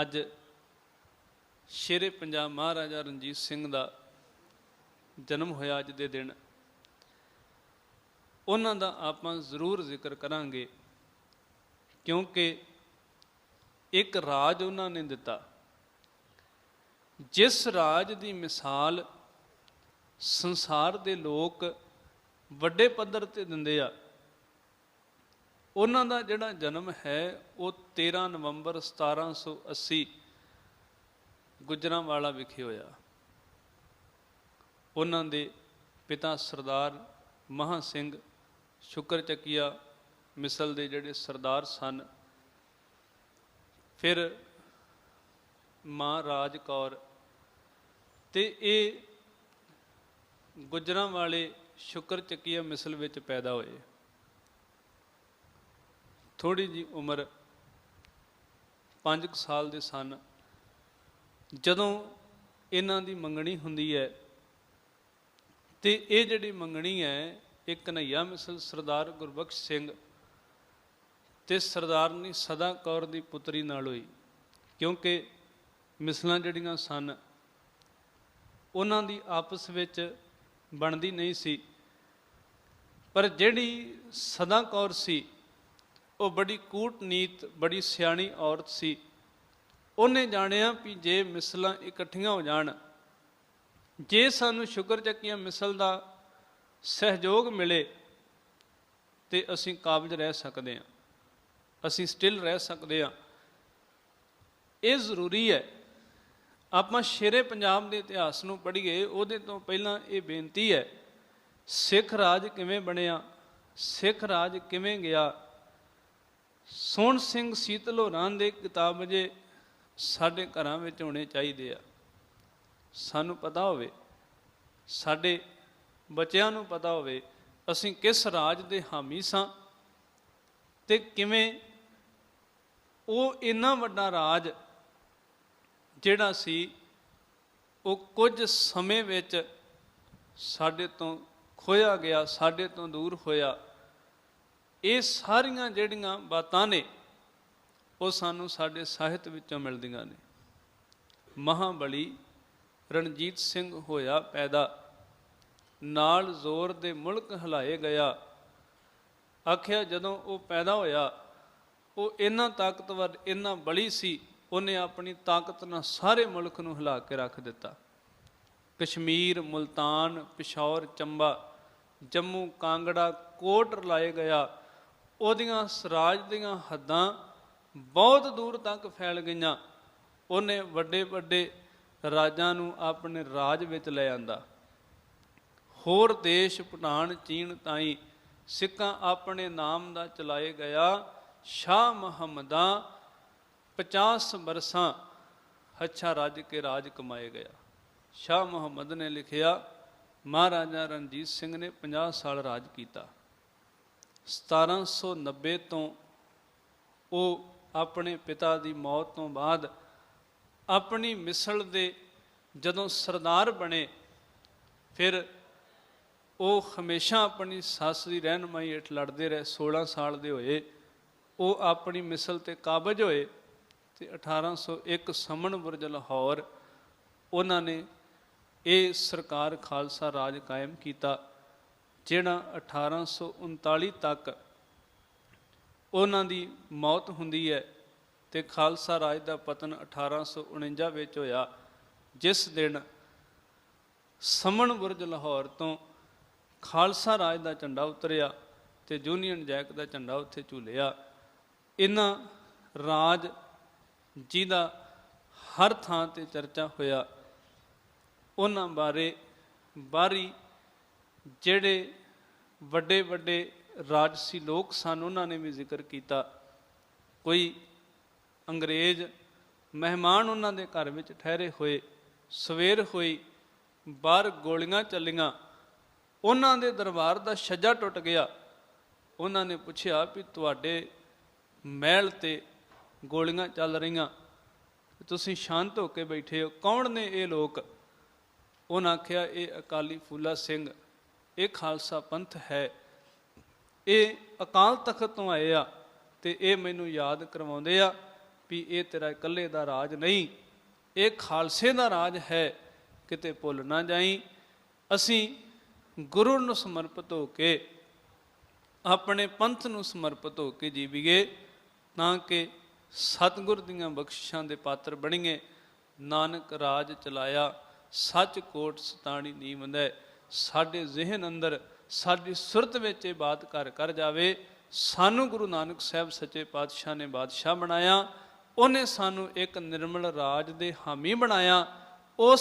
ਅੱਜ ਸ਼ੇਰੇ ਪੰਜਾਬ ਮਹਾਰਾਜਾ ਰਣਜੀਤ ਸਿੰਘ ਦਾ ਜਨਮ ਹੋਇਆ ਅੱਜ ਦੇ ਦਿਨ। ਉਹਨਾਂ ਦਾ ਆਪਾਂ ਜ਼ਰੂਰ ਜ਼ਿਕਰ ਕਰਾਂਗੇ ਕਿਉਂਕਿ ਇੱਕ ਰਾਜ ਉਹਨਾਂ ਨੇ ਦਿੱਤਾ। ਜਿਸ ਰਾਜ ਦੀ ਮਿਸਾਲ ਸੰਸਾਰ ਦੇ ਲੋਕ ਵੱਡੇ ਪੱਧਰ ਤੇ ਦਿੰਦੇ ਆ ਉਹਨਾਂ ਦਾ ਜਿਹੜਾ ਜਨਮ ਹੈ, ਉਹ 13 ਨਵੰਬਰ 1780 ਗੁਜਰਾਂਵਾਲਾ ਵਿਖੇ ਹੋਇਆ। ਉਹਨਾਂ ਦੇ ਪਿਤਾ ਸਰਦਾਰ ਮਹਾ ਸਿੰਘ ਸ਼ੁਕਰ ਚੱਕੀਆ ਮਿਸਲ ਦੇ ਜਿਹੜੇ ਸਰਦਾਰ ਸਨ। ਫਿਰ ਮਾਂ ਰਾਜ ਕੌਰ ਤੇ ਇਹ ਗੁਜਰਾਂ ਵਾਲੇ ਸ਼ੁਕਰ ਚੱਕੀਆ ਮਿਸਲ ਵਿੱਚ ਪੈਦਾ ਹੋਏ। ਥੋੜੀ ਜੀ ਉਮਰ 5 ਸਾਲ ਦੇ ਸਨ। ਜਦੋਂ ਇਹਨਾਂ ਦੀ ਮੰਗਣੀ ਹੁੰਦੀ ਹੈ ਤੇ ਇਹ ਜਿਹੜੀ ਮੰਗਣੀ ਹੈ, ਇਹ ਕਨਈਆ ਮਿਸਲ ਸਰਦਾਰ ਗੁਰਬਖਸ਼ ਸਿੰਘ ਤੇ ਸਰਦਾਰਨੀ ਸਦਾ ਕੌਰ ਦੀ ਪੁੱਤਰੀ ਨਾਲ ਹੋਈ, ਕਿਉਂਕਿ ਮਿਸਲਾਂ ਜਿਹੜੀਆਂ ਸਨ, ਉਹਨਾਂ ਦੀ ਆਪਸ ਵਿੱਚ ਬਣਦੀ ਨਹੀਂ ਸੀ। ਪਰ ਜਿਹੜੀ ਸਦਾ ਕੌਰ ਸੀ ਉਹ ਬੜੀ ਕੂਟਨੀਤ, ਬੜੀ ਸਿਆਣੀ ਔਰਤ ਸੀ। ਉਹਨੇ ਜਾਣਿਆ ਵੀ ਜੇ ਮਿਸਲਾਂ ਇਕੱਠੀਆਂ ਹੋ ਜਾਣ, ਜੇ ਸਾਨੂੰ ਸ਼ੁਕਰ ਚੱਕੀਆਂ ਮਿਸਲ ਦਾ ਸਹਿਯੋਗ ਮਿਲੇ, ਤੇ ਅਸੀਂ ਕਾਬਜ ਰਹਿ ਸਕਦੇ ਹਾਂ। ਅਸੀਂ ਸਟਿਲ ਰਹਿ ਸਕਦੇ ਹਾਂ। ਇਹ ਜ਼ਰੂਰੀ ਹੈ। ਆਪਾਂ ਸ਼ੇਰੇ ਪੰਜਾਬ ਦੇ ਇਤਿਹਾਸ ਨੂੰ ਪੜ੍ਹੀਏ, ਉਹਦੇ ਤੋਂ ਪਹਿਲਾਂ ਇਹ ਬੇਨਤੀ ਹੈ, ਸਿੱਖ ਰਾਜ ਕਿਵੇਂ ਬਣਿਆ, ਸਿੱਖ ਰਾਜ ਕਿਵੇਂ ਗਿਆ ਸੋਹਣ ਸਿੰਘ ਸੀਤਲ ਹੋਰਾਂ ਦੇ ਕਿਤਾਬ ਜੇ ਸਾਡੇ ਘਰਾਂ ਵਿੱਚ ਹੋਣੇ ਚਾਹੀਦੇ ਆ। ਸਾਨੂੰ ਪਤਾ ਹੋਵੇ, ਸਾਡੇ ਬੱਚਿਆਂ ਨੂੰ ਪਤਾ ਹੋਵੇ, ਅਸੀਂ ਕਿਸ ਰਾਜ ਦੇ ਹਾਮੀ ਸਾਂ ਤੇ ਕਿਵੇਂ ਉਹ ਇੰਨਾ ਵੱਡਾ ਰਾਜ ਜਿਹੜਾ ਸੀ, ਉਹ ਕੁਝ ਸਮੇਂ ਵਿੱਚ ਸਾਡੇ ਤੋਂ ਖੋਇਆ ਗਿਆ, ਸਾਡੇ ਤੋਂ ਦੂਰ ਹੋਇਆ। ਇਹ ਸਾਰੀਆਂ ਜਿਹੜੀਆਂ ਬਾਤਾਂ ਨੇ, ਉਹ ਸਾਨੂੰ ਸਾਡੇ ਸਾਹਿਤ ਵਿੱਚੋਂ ਮਿਲਦੀਆਂ ਨੇ। ਮਹਾਬਲੀ ਰਣਜੀਤ ਸਿੰਘ ਹੋਇਆ ਪੈਦਾ, ਨਾਲ ਜ਼ੋਰ ਦੇ ਮੁਲਕ ਹਿਲਾਏ ਗਿਆ। ਆਖਿਆ ਜਦੋਂ ਉਹ ਪੈਦਾ ਹੋਇਆ, ਉਹ ਇੰਨਾ ਤਾਕਤਵਰ, ਇੰਨਾ ਬਲੀ ਸੀ, ਉਹਨੇ ਆਪਣੀ ਤਾਕਤ ਨਾਲ ਸਾਰੇ ਮੁਲਕ ਨੂੰ ਹਿਲਾ ਕੇ ਰੱਖ ਦਿੱਤਾ। ਕਸ਼ਮੀਰ, ਮੁਲਤਾਨ, ਪਿਸ਼ੌਰ, ਚੰਬਾ, ਜੰਮੂ, ਕਾਂਗੜਾ, ਕੋਟ ਰਲਾਏ ਗਿਆ। ਉਹਦੀਆਂ ਸਰਾਜ ਦੀਆਂ ਹੱਦਾਂ ਬਹੁਤ ਦੂਰ ਤੱਕ ਫੈਲ ਗਈਆਂ। ਉਹਨੇ ਵੱਡੇ ਵੱਡੇ ਰਾਜਾਂ ਨੂੰ ਆਪਣੇ ਰਾਜ ਵਿੱਚ ਲੈ ਆਂਦਾ। ਹੋਰ ਦੇਸ਼ ਭੂਟਾਨ, ਚੀਨ ਤਾਈ ਸਿੱਕਾਂ ਆਪਣੇ ਨਾਮ ਦਾ ਚਲਾਏ ਗਿਆ ਸ਼ਾਹ ਮੁਹੰਮਦਾਂ 50 ਬਰਸਾਂ ਅੱਛਾ ਰਾਜ ਕੇ ਰਾਜ ਕਮਾਏ ਗਿਆ। ਸ਼ਾਹ ਮੁਹੰਮਦ ਨੇ ਲਿਖਿਆ, ਮਹਾਰਾਜਾ ਰਣਜੀਤ ਸਿੰਘ ਨੇ 50 ਸਾਲ ਰਾਜ ਕੀਤਾ। 1790 ਤੋਂ ਉਹ ਆਪਣੇ ਪਿਤਾ ਦੀ ਮੌਤ ਤੋਂ ਬਾਅਦ ਆਪਣੀ ਮਿਸਲ ਦੇ ਜਦੋਂ ਸਰਦਾਰ ਬਣੇ, ਫਿਰ ਉਹ ਹਮੇਸ਼ਾ ਆਪਣੀ ਸੱਸ ਦੀ ਰਹਿਨਮਾਈ ਹੇਠ ਲੜਦੇ ਰਹੇ। 16 ਸਾਲ ਦੇ ਹੋਏ, ਉਹ ਆਪਣੀ ਮਿਸਲ ਤੇ ਕਾਬਜ ਹੋਏ ਤੇ 1801 ਸਮਣ ਬੁਰਜ ਲਾਹੌਰ ਉਹਨਾਂ ਨੇ ਇਹ ਸਰਕਾਰ ਖਾਲਸਾ ਰਾਜ ਕਾਇਮ ਕੀਤਾ। ਜਿਹੜਾ 1839 ਤੱਕ ਉਹਨਾਂ ਦੀ ਮੌਤ ਹੁੰਦੀ ਹੈ ਤੇ ਖਾਲਸਾ ਰਾਜ ਦਾ ਪਤਨ 1849 ਵਿੱਚ ਹੋਇਆ, ਜਿਸ ਦਿਨ ਸਮਣ ਬੁਰਜ ਲਾਹੌਰ ਤੋਂ ਖਾਲਸਾ ਰਾਜ ਦਾ ਝੰਡਾ ਉਤਰਿਆ ਤੇ ਯੂਨੀਅਨ ਜੈਕ ਦਾ ਝੰਡਾ ਉੱਥੇ ਝੂਲਿਆ। ਇਹਨਾਂ ਰਾਜ ਜਿਹਦਾ ਹਰ ਥਾਂ ਤੇ ਚਰਚਾ ਹੋਇਆ। ਉਹਨਾਂ ਬਾਰੇ ਬਾਰੀ ਜਿਹੜੇ ਵੱਡੇ ਵੱਡੇ ਰਾਜਸੀ ਲੋਕ ਸਨ, ਉਹਨਾਂ ਨੇ ਵੀ ਜ਼ਿਕਰ ਕੀਤਾ। ਕੋਈ ਅੰਗਰੇਜ਼ ਮਹਿਮਾਨ ਉਹਨਾਂ ਦੇ ਘਰ ਵਿੱਚ ਠਹਿਰੇ ਹੋਏ, ਸਵੇਰ ਹੋਈ, ਬਾਹਰ ਗੋਲੀਆਂ ਚੱਲੀਆਂ, ਉਹਨਾਂ ਦੇ ਦਰਬਾਰ ਦਾ ਛੱਜਾ ਟੁੱਟ ਗਿਆ। ਉਹਨਾਂ ਨੇ ਪੁੱਛਿਆ ਵੀ ਤੁਹਾਡੇ ਮਹਿਲ ਤੇ ਗੋਲੀਆਂ ਚੱਲ ਰਹੀਆਂ, ਤੁਸੀਂ ਸ਼ਾਂਤ ਹੋ ਕੇ ਬੈਠੇ ਹੋ, ਕੌਣ ਨੇ ਇਹ ਲੋਕ? ਉਹਨਾਂ ਆਖਿਆ, ਇਹ ਅਕਾਲੀ ਫੂਲਾ ਸਿੰਘ। ਇਹ ਖਾਲਸਾ ਪੰਥ ਹੈ। ਇਹ ਅਕਾਲ ਤਖਤ ਤੋਂ ਆਏ ਆ ਤੇ ਇਹ ਮੈਨੂੰ ਯਾਦ ਕਰਵਾਉਂਦੇ ਆ ਵੀ ਇਹ ਤੇਰਾ ਇਕੱਲੇ ਦਾ ਰਾਜ ਨਹੀਂ, ਇਹ ਖਾਲਸੇ ਦਾ ਰਾਜ ਹੈ। ਕਿਤੇ ਭੁੱਲ ਨਾ ਜਾਈ, ਅਸੀਂ ਗੁਰੂ ਨੂੰ ਸਮਰਪਿਤ ਹੋ ਕੇ, ਆਪਣੇ ਪੰਥ ਨੂੰ ਸਮਰਪਿਤ ਹੋ ਕੇ ਜੀਵੀਏ, ਤਾਂ ਕਿ ਸਤਿਗੁਰ ਦੀਆਂ ਬਖਸ਼ਿਸ਼ਾਂ ਦੇ ਪਾਤਰ ਬਣੀਏ। ਨਾਨਕ ਰਾਜ ਚਲਾਇਆ ਸੱਚ ਕੋਟ ਸਤਾਣੀ ਨੀਵੰਦੈ ਸਾਡੇ ਜ਼ਿਹਨ ਅੰਦਰ, ਸਾਡੀ ਸੁਰਤ ਵਿੱਚ ਇਹ ਬਾਤ ਘਰ ਕਰ ਜਾਵੇ, ਸਾਨੂੰ ਗੁਰੂ ਨਾਨਕ ਸਾਹਿਬ ਸੱਚੇ ਪਾਤਸ਼ਾਹ ਨੇ ਬਾਦਸ਼ਾਹ ਬਣਾਇਆ, ਉਹਨੇ ਸਾਨੂੰ ਇੱਕ ਨਿਰਮਲ ਰਾਜ ਦੇ ਹਾਮੀ ਬਣਾਇਆ, ਉਸ